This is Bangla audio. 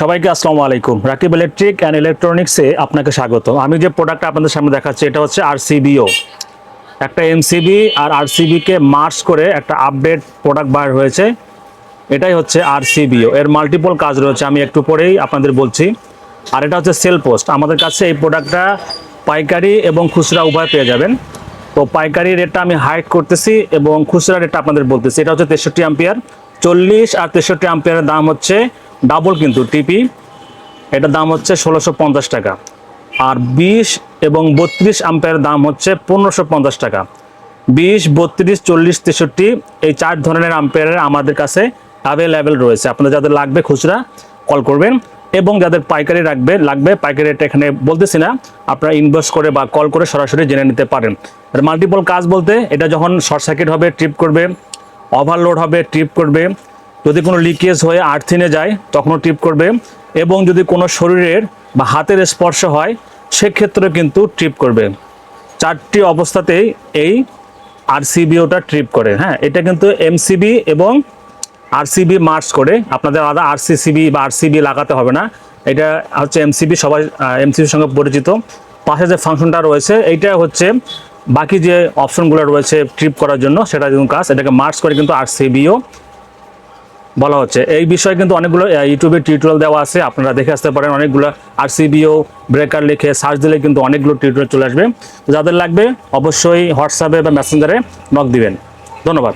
সবাইকে আসসালামু আলাইকুম। রাকিব ইলেকট্রিক অ্যান্ড ইলেকট্রনিক্সে আপনাকে স্বাগত। আমি যে প্রোডাক্টটা আপনাদের সামনে দেখাচ্ছি, এটা হচ্ছে আরসিবিও একটা এমসিবি আর আরসিবিকে মার্চ করে একটা আপডেট প্রোডাক্ট বার হয়েছে। এটাই হচ্ছে আরসিবিও এর মাল্টিপল কাজ রয়েছে, আমি একটু পরেই আপনাদের বলছি। আর এটা হচ্ছে সেল পোস্ট আমাদের কাছে এই প্রোডাক্টটা পাইকারি এবং খুচরা উভয় পেয়ে যাবেন। তো পাইকারি রেটটা আমি হাইড করতেছি এবং খুচরা রেটটা আপনাদের বলতেছি। এটা হচ্ছে তেষট্টি আম্পিয়ার চল্লিশ আর তেষট্টি আম্পিয়ারের দাম হচ্ছে ডাবল কিন্তু টিপি এটার দাম হচ্ছে ষোলোশো পঞ্চাশ টাকা। আর বিশ এবং বত্রিশ আম্পের দাম হচ্ছে পনেরোশো পঞ্চাশ টাকা। বিশ, বত্রিশ, চল্লিশ, তেষট্টি এই চার ধরনের আম্পেয়ারের আমাদের কাছে অ্যাভেলেবেল রয়েছে। আপনাদের যাদের লাগবে খুচরা কল করবেন এবং যাদের পাইকারি রাখবে, লাগবে, পাইকারি রেট এখানে বলতেছি না, আপনারা ইনভেস্ট করে বা কল করে সরাসরি জেনে নিতে পারেন। আর মাল্টিপল কাজ বলতে এটা যখন শর্ট সার্কিট হবে ট্রিপ করবে ওভারলোড হবে ট্রিপ করবে। যদি কোনো লিকেজ হয়ে আর্থিনে যায়, তখনও ট্রিপ করবে। এবং যদি কোনো শরীরের বা হাতের স্পর্শ হয় সেক্ষেত্রে কিন্তু ট্রিপ করবে। চারটি অবস্থাতেই এই আরসিবিওটা ট্রিপ করে হ্যাঁ? এটা কিন্তু এমসিবি এবং আরসিবি মার্চ করে। আপনাদের আলাদা আরসিসিবি বা আরসিবি লাগাতে হবে না। এটা হচ্ছে এমসিবি সবাই এমসিবির সঙ্গে পরিচিত। পাশে যে ফাংশনটা রয়েছে, এইটা হচ্ছে বাকি যে অপশনগুলো রয়েছে ট্রিপ করার জন্য, সেটা কিন্তু কাজ। এটাকে মার্চ করে কিন্তু আর আরসিবিও বলা হচ্ছে। এই বিষয়ে কিন্তু অনেকগুলো ইউটিউবে টিউটোরিয়াল দেওয়া আছে। আপনারা দেখে আসতে পারেন। অনেকগুলো আর সিবিও ব্রেকার লিখে সার্চ দিলে কিন্তু অনেকগুলো টিউটোরিয়াল চলে আসবে। যাদের লাগবে, অবশ্যই হোয়াটসঅ্যাপে বা মেসেঞ্জারে নক দিবেন। ধন্যবাদ।